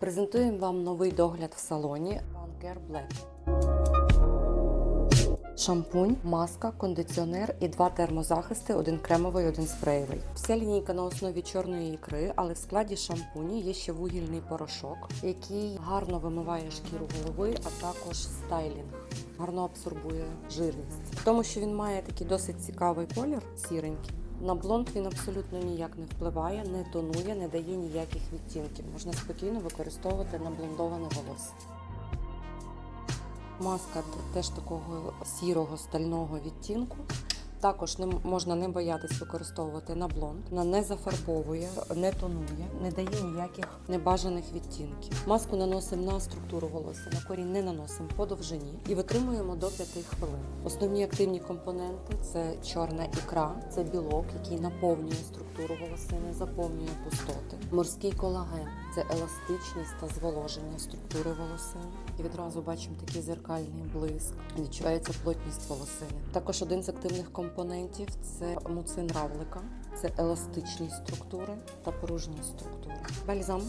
Презентуємо вам новий догляд в салоні Care Black. Шампунь, маска, кондиціонер і два термозахисти, один кремовий, один спреєвий. Вся лінійка на основі чорної ікри, але в складі шампуні є ще вугільний порошок, який гарно вимиває шкіру голови, а також стайлінг. Гарно абсорбує жирність. Тому, що він має такий досить цікавий колір, сіренький. На блонд він абсолютно ніяк не впливає, не тонує, не дає ніяких відтінків. Можна спокійно використовувати на блондоване волосся. Маска теж такого сірого стального відтінку. Також не можна не боятись використовувати на блонд. Вона не зафарбовує, не тонує, не дає ніяких небажаних відтінків. Маску наносимо на структуру волосся, на корінь не наносимо по довжині і витримуємо до 5 хвилин. Основні активні компоненти це чорна ікра, це білок, який наповнює структуру волосини, заповнює пустоти. Морський колаген це еластичність та зволоження структури волосини. І відразу бачимо такий зеркальний блиск, відчувається плотність волосини. Також один з активних компонентів це муцин равлика, це еластичні структури та пружність структури. Бальзам.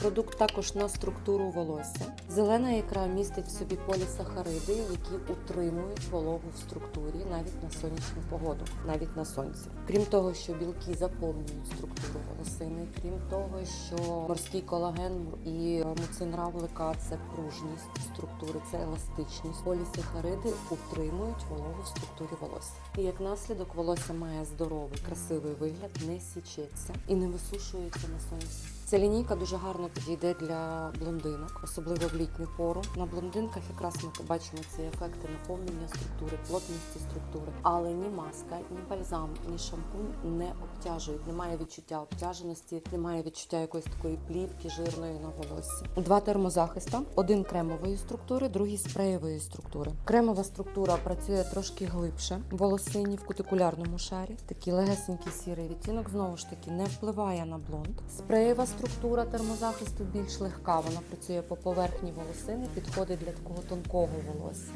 Продукт також на структуру волосся. Зелена ікра містить в собі полісахариди, які утримують вологу в структурі навіть на сонячну погоду, навіть на сонці. Крім того, що білки заповнюють структуру волосини, крім того, що морський колаген і муцин равлика це пружність структури, це еластичність. Полісахариди утримують вологу в структурі волосся. І як наслідок волосся має здоровий, красивий вигляд, не січеться і не висушується на сонці. Ця лінійка дуже гарно підійде для блондинок, особливо в літню пору. На блондинках якраз ми побачимо ці ефекти наповнення структури, плотності структури. Але ні маска, ні бальзам, ні шампунь не обтяжують. Немає відчуття обтяженості, немає відчуття якоїсь такої плівки жирної на волоссі. Два термозахиста: один кремової структури, другий спреєвої структури. Кремова структура працює трошки глибше в волосині в кутикулярному шарі. Такий легесенький сірий відтінок знову ж таки не впливає на блонд. Спреєва структура термозахисту більш легка. Вона працює по поверхні волосини, підходить для такого тонкого волосся.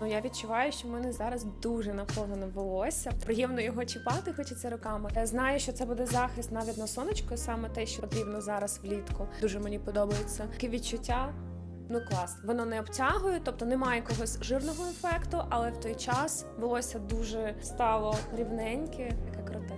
Ну, я відчуваю, що в мене зараз дуже наповнене волосся. Приємно його чіпати, хочеться руками. Я знаю, що це буде захист навіть на сонечко, саме те, що потрібно зараз влітку. Дуже мені подобається. Таке відчуття. Ну клас, воно не обтягує, тобто немає якогось жирного ефекту, але в той час волосся дуже стало рівненьке, яке круте.